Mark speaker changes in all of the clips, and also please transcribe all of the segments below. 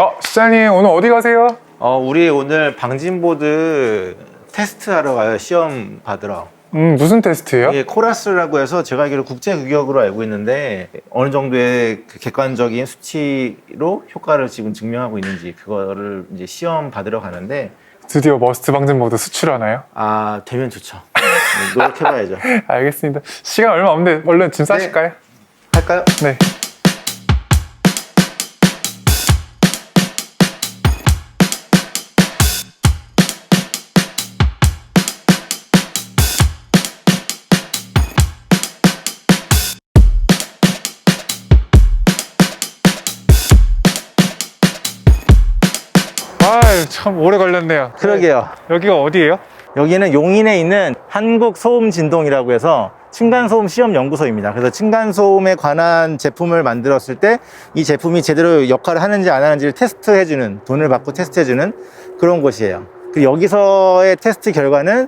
Speaker 1: 어, 시장님 오늘 어디 가세요?
Speaker 2: 어, 우리 오늘 방진보드 테스트하러 가요. 시험 받으러.
Speaker 1: 음, 무슨 테스트예요?
Speaker 2: 이게 코라스라고 해서 제가 알기로 국제 규격으로 알고 있는데 어느 정도의 그 객관적인 수치로 효과를 지금 증명하고 있는지 그거를 이제 시험 받으러 가는데
Speaker 1: 드디어 머스트 방진 모드 수출하나요?
Speaker 2: 아 되면 좋죠. 네, 노력해봐야죠.
Speaker 1: 알겠습니다. 시간 얼마 없는데 얼른 짐 싸실까요?
Speaker 2: 할까요?
Speaker 1: 네. 참 오래 걸렸네요.
Speaker 2: 그러게요.
Speaker 1: 여기가 어디예요?
Speaker 2: 여기는 용인에 있는 한국소음진동이라고 해서 층간소음 시험연구소입니다. 그래서 층간소음에 관한 제품을 만들었을 때 이 제품이 제대로 역할을 하는지 안 하는지를 테스트해주는, 돈을 받고 테스트해주는 그런 곳이에요. 그 여기서의 테스트 결과는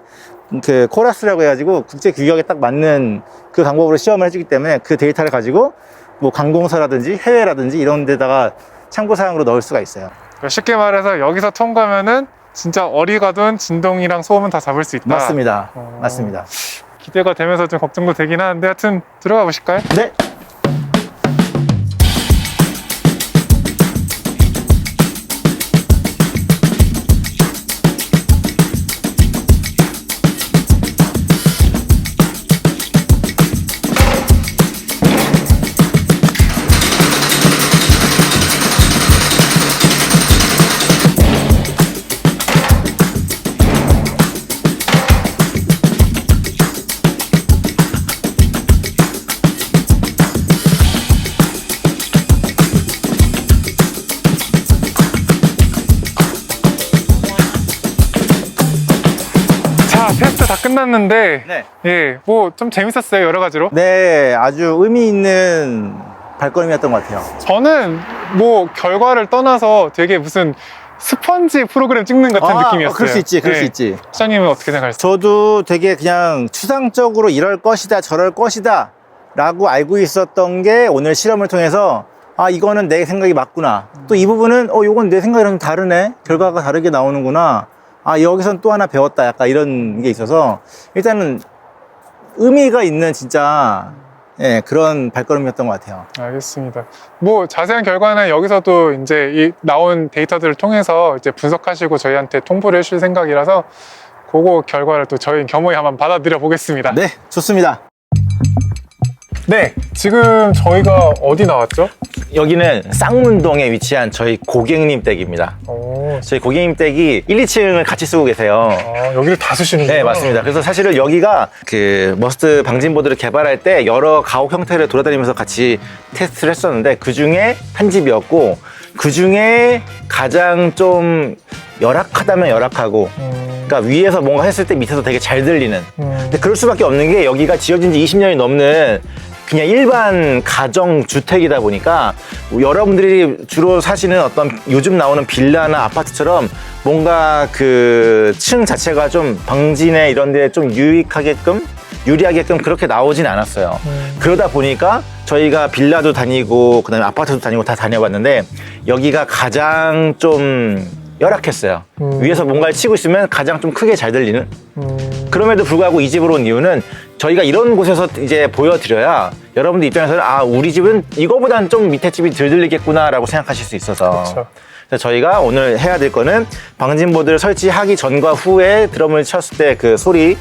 Speaker 2: 그 코라스라고 해가지고 국제 규격에 딱 맞는 그 방법으로 시험을 해주기 때문에 그 데이터를 가지고 뭐 관공서라든지 해외라든지 이런 데다가 참고사항으로 넣을 수가 있어요.
Speaker 1: 그러니까 쉽게 말해서 여기서 통과하면은 진짜 어디 가든 진동이랑 소음은 다 잡을 수 있다.
Speaker 2: 맞습니다.
Speaker 1: 어.
Speaker 2: 맞습니다.
Speaker 1: 기대가 되면서 좀 걱정도 되긴 하는데 하여튼 들어가 보실까요?
Speaker 2: 네.
Speaker 1: 끝났는데
Speaker 2: 네.
Speaker 1: 예, 뭐 좀 재밌었어요 여러 가지로.
Speaker 2: 네, 아주 의미 있는 발걸음이었던 것 같아요.
Speaker 1: 저는 뭐 결과를 떠나서 되게 무슨 스펀지 프로그램 찍는 같은
Speaker 2: 아,
Speaker 1: 느낌이었어요.
Speaker 2: 어, 그럴 수 있지, 그럴
Speaker 1: 예.
Speaker 2: 수 있지.
Speaker 1: 시장님은 어떻게 생각하세요?
Speaker 2: 저도 되게 그냥 추상적으로 이럴 것이다, 저럴 것이다, 라고 알고 있었던 게 오늘 실험을 통해서 아, 이거는 내 생각이 맞구나. 또 이 부분은 어, 이건 내 생각이랑 좀 다르네. 결과가 다르게 나오는구나. 아, 여기선 또 하나 배웠다. 약간 이런 게 있어서 일단은 의미가 있는 진짜 예, 그런 발걸음이었던 것 같아요.
Speaker 1: 알겠습니다. 뭐 자세한 결과는 여기서도 이제 이 나온 데이터들을 통해서 이제 분석하시고 저희한테 통보를 해주실 생각이라서 그거 결과를 또 저희 겸허히 한번 받아들여 보겠습니다.
Speaker 2: 네, 좋습니다.
Speaker 1: 네, 지금 저희가 어디 나왔죠?
Speaker 2: 여기는 쌍문동에 위치한 저희 고객님 댁입니다.
Speaker 1: 오,
Speaker 2: 저희 고객님 댁이 1, 2층을 같이 쓰고 계세요.
Speaker 1: 아, 여기를 다 쓰시는구나.
Speaker 2: 네, 맞습니다. 그래서 사실은 여기가 그 머스트 방진보드를 개발할 때 여러 가옥 형태를 돌아다니면서 같이 테스트를 했었는데 그 중에 한 집이었고 그 중에 가장 좀 열악하다면 열악하고
Speaker 1: 음,
Speaker 2: 그러니까 위에서 뭔가 했을 때 밑에서 되게 잘 들리는
Speaker 1: 음,
Speaker 2: 근데 그럴 수밖에 없는 게 여기가 지어진 지 20년이 넘는 그냥 일반 가정 주택이다 보니까 여러분들이 주로 사시는 어떤 요즘 나오는 빌라나 아파트처럼 뭔가 그 층 자체가 좀 방진에 이런 데 좀 유익하게끔 유리하게끔 그렇게 나오진 않았어요.
Speaker 1: 음.
Speaker 2: 그러다 보니까 저희가 빌라도 다니고 그다음에 아파트도 다니고 다 다녀봤는데 여기가 가장 좀 열악했어요.
Speaker 1: 음.
Speaker 2: 위에서 뭔가를 치고 있으면 가장 좀 크게 잘 들리는
Speaker 1: 음,
Speaker 2: 그럼에도 불구하고 이 집으로 온 이유는 저희가 이런 곳에서 이제 보여드려야 여러분들 입장에서는 아 우리 집은 이거보단 좀 밑에 집이 덜 들리겠구나라고 생각하실 수 있어서
Speaker 1: 그쵸.
Speaker 2: 그래서 저희가 오늘 해야 될 거는 방진보드를 설치하기 전과 후에 드럼을 쳤을 때 그 소리를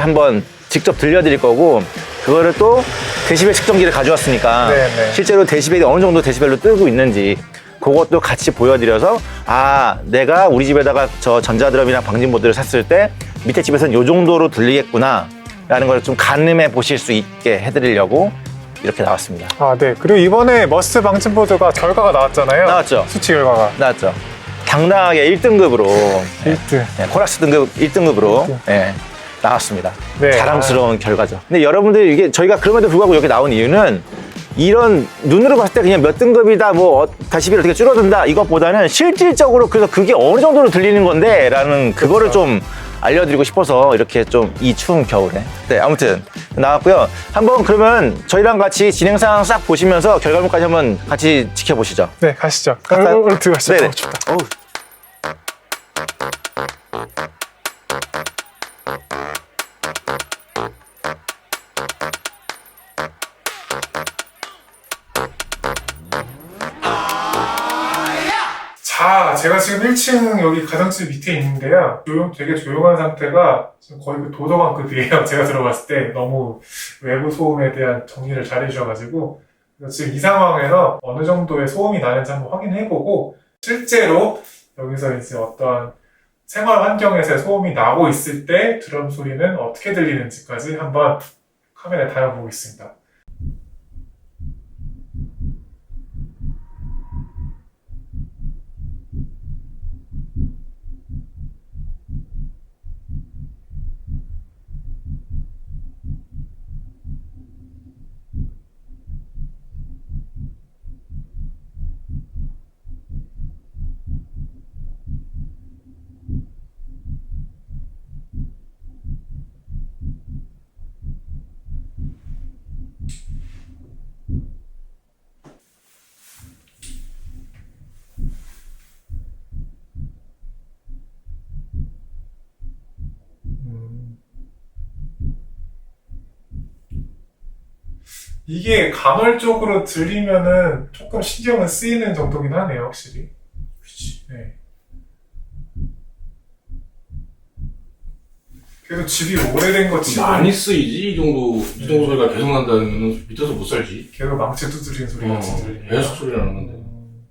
Speaker 2: 한번 직접 들려드릴 거고 그거를 또 데시벨 측정기를 가져왔으니까
Speaker 1: 네네.
Speaker 2: 실제로 데시벨이 어느 정도 데시벨로 뜨고 있는지 그것도 같이 보여드려서 아 내가 우리 집에다가 저 전자드럼이랑 방진보드를 샀을 때 밑에 집에서는 요 정도로 들리겠구나 라는 걸 좀 가늠해 보실 수 있게 해드리려고 이렇게 나왔습니다
Speaker 1: 아, 네. 그리고 이번에 머스트 방진보드가 결과가 나왔잖아요.
Speaker 2: 나왔죠?
Speaker 1: 수치 결과가.
Speaker 2: 나왔죠 당당하게 1등급으로
Speaker 1: 1등.
Speaker 2: 코락스 등급 1등급으로 예, 나왔습니다
Speaker 1: 네.
Speaker 2: 자랑스러운 결과죠 근데 여러분들 이게 저희가 그럼에도 불구하고 여기 나온 이유는 이런 눈으로 봤을 때 그냥 몇 등급이다 뭐 어, 다시비 어떻게 줄어든다 이것보다는 실질적으로 그래서 그게 어느 정도로 들리는 건데 라는 그거를 좀 알려드리고 싶어서 이렇게 좀 이 추운 겨울에. 네, 아무튼 나왔고요. 한번 그러면 저희랑 같이 진행 상황 싹 보시면서 결과물까지 한번 같이 지켜보시죠.
Speaker 1: 네, 가시죠.
Speaker 2: 갈까요?
Speaker 1: 얼른 들어가시죠.
Speaker 2: 네네.
Speaker 1: 어, 춥다.
Speaker 2: 어우.
Speaker 1: 자, 제가 지금 1층 여기 가정집 밑에 있는데요. 조용, 되게 조용한 상태가 지금 거의 그 도서관 급이에요. 제가 들어봤을 때 너무 외부 소음에 대한 정리를 잘 해주셔가지고 지금 이 상황에서 어느 정도의 소음이 나는지 한번 확인해보고 실제로 여기서 이제 어떤 생활 환경에서 소음이 나고 있을 때 드럼 소리는 어떻게 들리는지까지 한번 카메라에 담아보겠습니다. 이게 간헐적으로 들리면은 조금 신경은 쓰이는 정도긴 하네요, 확실히.
Speaker 3: 그치.
Speaker 1: 네. 그래도 집이 오래된 거 치고
Speaker 3: 많이 쓰이지 이 정도 이 정도 소리가 계속 난다면 밑에서 못 살지.
Speaker 1: 계속 망치 두드리는 소리
Speaker 3: 어,
Speaker 1: 같이 들리니까.
Speaker 3: 계속 소리 나는 건데.
Speaker 1: 음.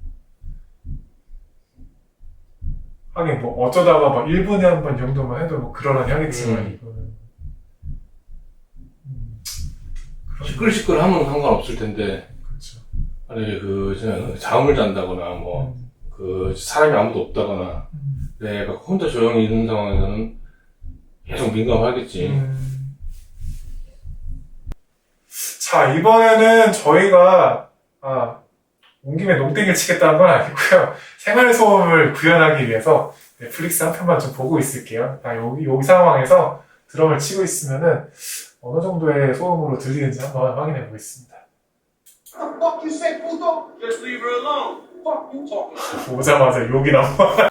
Speaker 1: 하긴 뭐 어쩌다가 막 1분에 한 번 정도만 해도 뭐 그러려니 하겠지만
Speaker 3: 음.
Speaker 1: 이거는 음. 그런-
Speaker 3: 시끌시끌 하면 상관없을 텐데
Speaker 1: 그렇죠.
Speaker 3: 만약에 그 잠을 잔다거나 뭐
Speaker 1: 음.
Speaker 3: 그 사람이 아무도 없다거나
Speaker 1: 음.
Speaker 3: 내가 혼자 조용히 있는 상황에서는 계속 민감하겠지.
Speaker 1: 음. 자, 이번에는 저희가, 아, 온 김에 농땡이를 치겠다는 건 아니고요. 생활 소음을 구현하기 위해서 넷플릭스 한 편만 좀 보고 있을게요. 아, 여기, 여기 상황에서 드럼을 치고 있으면은 어느 정도의 소음으로 들리는지 한번 확인해 보겠습니다.
Speaker 4: What the fuck you say, puto? Just leave her alone. Fuck you talking.
Speaker 1: 오자마자 욕이 나와.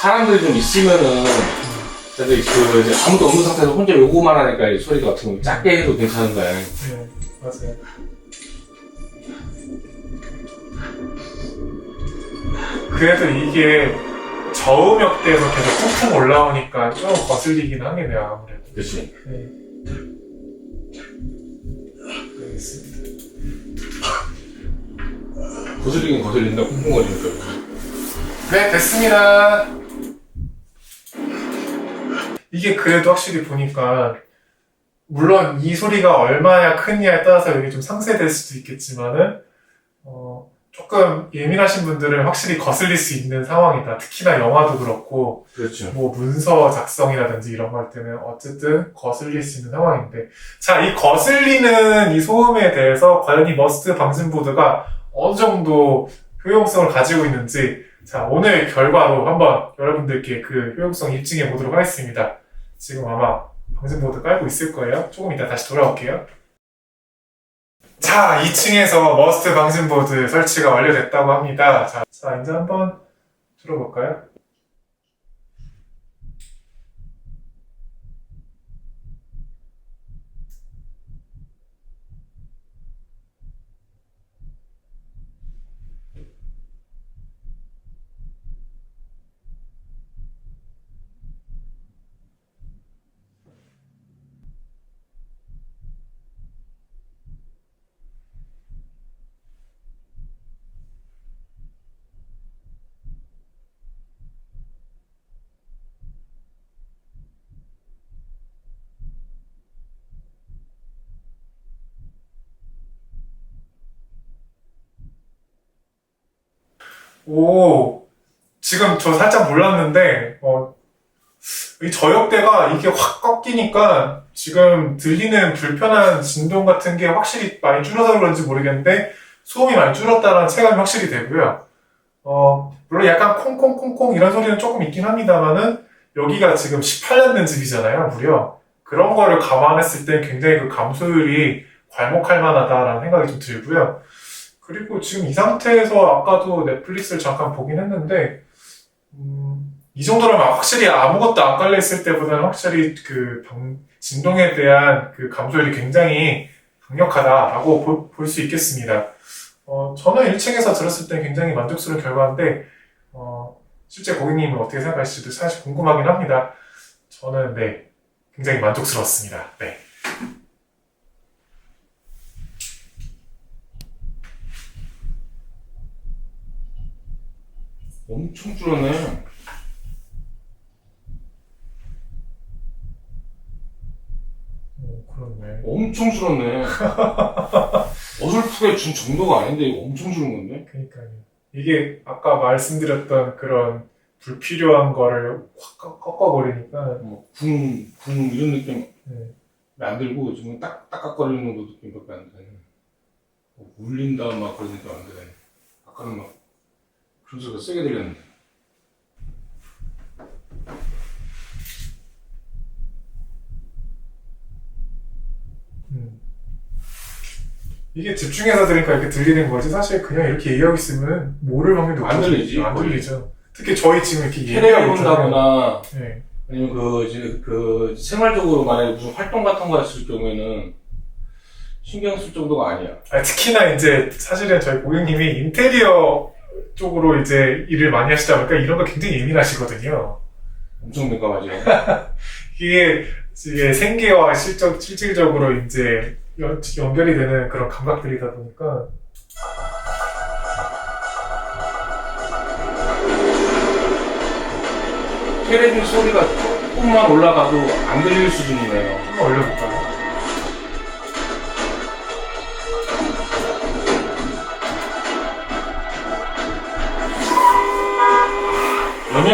Speaker 3: 사람들이 좀 있으면은 근데 그 이제 아무도 없는 상태에서 혼자 요구만 하니까 이 소리 같은 거 작게 해도 괜찮은 거야.
Speaker 1: 네, 맞아요. 그래도 이게 저음 역대에서 계속 퉁퉁 올라오니까 좀 거슬리긴 하겠네요, 아무래도.
Speaker 3: 그렇지.
Speaker 1: 네. 알겠습니다.
Speaker 3: 거슬리긴 거슬린다 쿵쿵 거리니까.
Speaker 1: 네, 됐습니다. 이게 그래도 확실히 보니까, 물론 이 소리가 얼마나 크냐에 따라서 이게 좀 상쇄될 수도 있겠지만은, 어, 조금 예민하신 분들은 확실히 거슬릴 수 있는 상황이다. 특히나 영화도 그렇고,
Speaker 3: 그렇죠.
Speaker 1: 뭐 문서 작성이라든지 이런 거 할 때는 어쨌든 거슬릴 수 있는 상황인데. 자 이 거슬리는 이 소음에 대해서 과연 이 머스트 방진 보드가 어느 정도 효용성을 가지고 있는지. 자 오늘 결과로 한번 여러분들께 그 효용성 입증해 보도록 하겠습니다. 지금 아마 방진 보드 깔고 있을 거예요. 조금 이따 다시 돌아올게요 자 2층에서 머스트 방진보드 설치가 완료됐다고 합니다 자, 자 이제 한번 들어볼까요? 오, 지금 저 살짝 몰랐는데, 어, 이 저역대가 이게 확 꺾이니까 지금 들리는 불편한 진동 같은 게 확실히 많이 줄어서 그런지 모르겠는데, 소음이 많이 줄었다는 체감이 확실히 되고요. 어, 물론 약간 콩콩콩콩 이런 소리는 조금 있긴 합니다만은 여기가 지금 18년 된 집이잖아요, 무려. 그런 거를 감안했을 때 굉장히 그 감소율이 괄목할 만하다라는 생각이 좀 들고요. 그리고 지금 이 상태에서 아까도 넷플릭스를 잠깐 보긴 했는데, 음, 이 정도라면 확실히 아무것도 안 깔려 있을 때보다는 확실히 그 병- 진동에 대한 그 감소율이 굉장히 강력하다라고 볼 수 있겠습니다. 어, 저는 1층에서 들었을 때 굉장히 만족스러운 결과인데, 어, 실제 고객님은 어떻게 생각하실지도 사실 궁금하긴 합니다. 저는 네, 굉장히 만족스러웠습니다. 네.
Speaker 3: 엄청 줄었네.
Speaker 1: 오, 그렇네.
Speaker 3: 엄청 줄었네. 어설프게 준 정도가 아닌데 이거 엄청 줄은 건데?
Speaker 1: 그러니까요. 이게 아까 말씀드렸던 그런 불필요한 거를 확 꺾- 꺾어버리니까,
Speaker 3: 뭐 붕, 붕 이런 느낌
Speaker 1: 네.
Speaker 3: 안 들고 지금 딱 딱딱거리는 정도 느낌밖에 안 드네. 뭐 울린다 막 그런 느낌 안 드네. 아까는 막 소리가 세게 들렸는데.
Speaker 1: 음. 이게 집중해서 들으니까 이렇게 들리는 거지. 사실 그냥 이렇게 얘기하고 있으면 모를 확률이
Speaker 3: 안 들리지,
Speaker 1: 안
Speaker 3: 거의.
Speaker 1: 들리죠. 특히 저희 지금 이렇게 얘기하고 있잖아요.
Speaker 3: 본다거나
Speaker 1: 네.
Speaker 3: 아니면 그, 이제 그 생활적으로 만약에 무슨 활동 같은 거 했을 경우에는 신경 쓸 정도가 아니야.
Speaker 1: 아, 특히나 이제 사실은 저희 고객님이 인테리어 쪽으로 이제 일을 많이 하시다 보니까 이런 거 굉장히 예민하시거든요.
Speaker 3: 엄청 민감하지.
Speaker 1: 이게, 이게 생계와 실적, 실질적으로 이제 연, 연결이 되는 그런 감각들이다 보니까
Speaker 3: 테레비 소리가 조금만 올라가도 안 들릴 수준이네요.
Speaker 1: 한번 올려볼까요?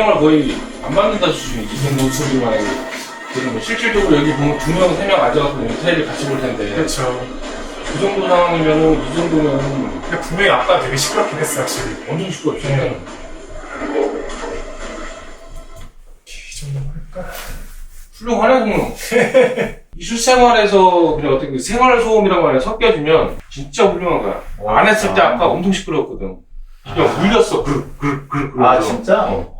Speaker 3: 영향을 거의 안 받는다 수준이지. 이 정도 소리만 해도. 지금 실질적으로 여기 보면 두 명, 세명 앉아갖고 테레비 같이 볼 텐데.
Speaker 1: 그렇죠.
Speaker 3: 그 정도 상황이면은, 이 정도면
Speaker 1: 근데 분명히 아까 되게 시끄럽긴 했어, 확실히.
Speaker 3: 엄청 시끄럽지.
Speaker 1: 네. 이 정도만 할까?
Speaker 3: 훌륭하네, 그럼. 이 실생활에서 그냥 어떻게 생활 소음이란 말에 섞여지면 진짜 훌륭한 거야.
Speaker 2: 와,
Speaker 3: 안 했을 때
Speaker 2: 아.
Speaker 3: 아까 엄청 시끄러웠거든. 그냥 울렸어. 그르, 그르, 그르, 그르.
Speaker 2: 아, 진짜?
Speaker 3: 어.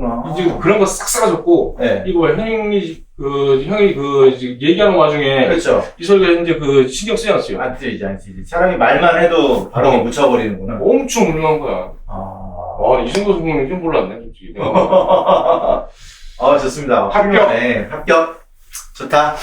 Speaker 2: 아, 그랬구나.
Speaker 3: 이제 그런 거 싹 사라졌고,
Speaker 2: 네.
Speaker 3: 이거 봐, 형이, 그, 형이 그, 이제 얘기하는 와중에
Speaker 2: 그렇죠.
Speaker 3: 이 소리가 이제 그 신경 쓰지 않았어요.
Speaker 2: 안 들리지, 안 들리지. 사람이 말만 해도 바로
Speaker 3: 어.
Speaker 2: 묻혀버리는구나.
Speaker 3: 엄청 훌륭한 거야.
Speaker 2: 아.
Speaker 3: 와, 이 정도 성공은 좀 몰랐네, 솔직히.
Speaker 2: 아, 좋습니다.
Speaker 3: 합격.
Speaker 2: 네, 합격. 좋다.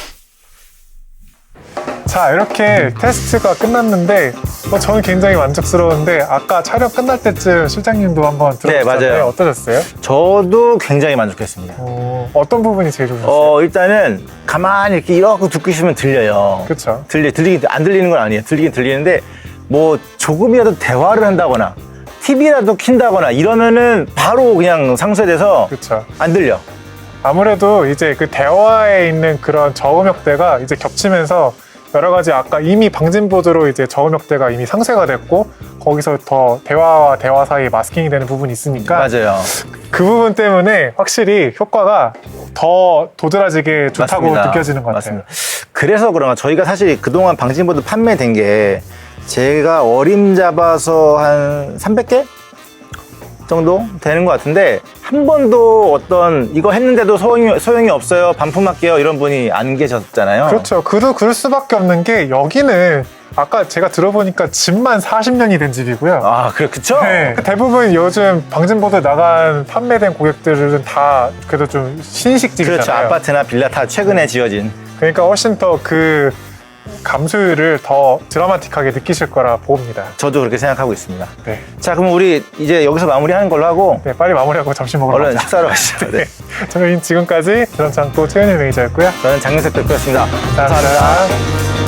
Speaker 1: 자 이렇게 테스트가 끝났는데 어, 저는 굉장히 만족스러운데 아까 촬영 끝날 때쯤 실장님도 한번 들어보셨잖아요.
Speaker 2: 맞아요.
Speaker 1: 어떠셨어요?
Speaker 2: 저도 굉장히 만족했습니다.
Speaker 1: 어, 어떤 부분이 제일 좋으셨어요?
Speaker 2: 어, 일단은 가만히 이렇게 이러고 듣고 있으면 들려요.
Speaker 1: 그렇죠.
Speaker 2: 들리, 들리긴, 안 들리는 건 아니에요. 들리긴 들리는데, 뭐, 조금이라도 대화를 한다거나, TV라도 킨다거나, 이러면은 바로 그냥 상쇄돼서
Speaker 1: 그렇죠.
Speaker 2: 안 들려.
Speaker 1: 아무래도 이제 그 대화에 있는 그런 저음역대가 이제 겹치면서 여러 가지 아까 이미 방진보드로 이제 저음역대가 이미 상쇄가 됐고 거기서 더 대화와 대화 사이에 마스킹이 되는 부분이 있으니까
Speaker 2: 맞아요.
Speaker 1: 그 부분 때문에 확실히 효과가 더 도드라지게 좋다고
Speaker 2: 맞습니다.
Speaker 1: 느껴지는 것 같아요.
Speaker 2: 맞습니다. 그래서 그런가 저희가 사실 그동안 방진보드 판매된 게 제가 어림 잡아서 한 300개 정도 되는 것 같은데 한 번도 어떤 이거 했는데도 소용이, 소용이 없어요 반품할게요 이런 분이 안 계셨잖아요.
Speaker 1: 그렇죠. 그도 그럴 수밖에 없는 게 여기는 아까 제가 들어보니까 집만 40년이 된 집이고요.
Speaker 2: 아 그래 그쵸?
Speaker 1: 네. 대부분 요즘 방진보드 나간 판매된 고객들은 다 그래도 좀 신식 집이잖아요.
Speaker 2: 그렇죠 아파트나 빌라 다 최근에 지어진
Speaker 1: 그러니까 훨씬 더 그 감소율을 더 드라마틱하게 느끼실 거라 봅니다.
Speaker 2: 저도 그렇게 생각하고 있습니다.
Speaker 1: 네.
Speaker 2: 자 그럼 우리 이제 여기서 마무리하는 걸로 하고
Speaker 1: 네, 빨리 마무리하고 점심 먹으러
Speaker 2: 얼른
Speaker 1: 가자.
Speaker 2: 식사로 가시죠. 네.
Speaker 1: 저는 지금까지 드럼창고 최은일 매니저였고요.
Speaker 2: 저는 장윤석 대표였습니다.
Speaker 1: 감사합니다.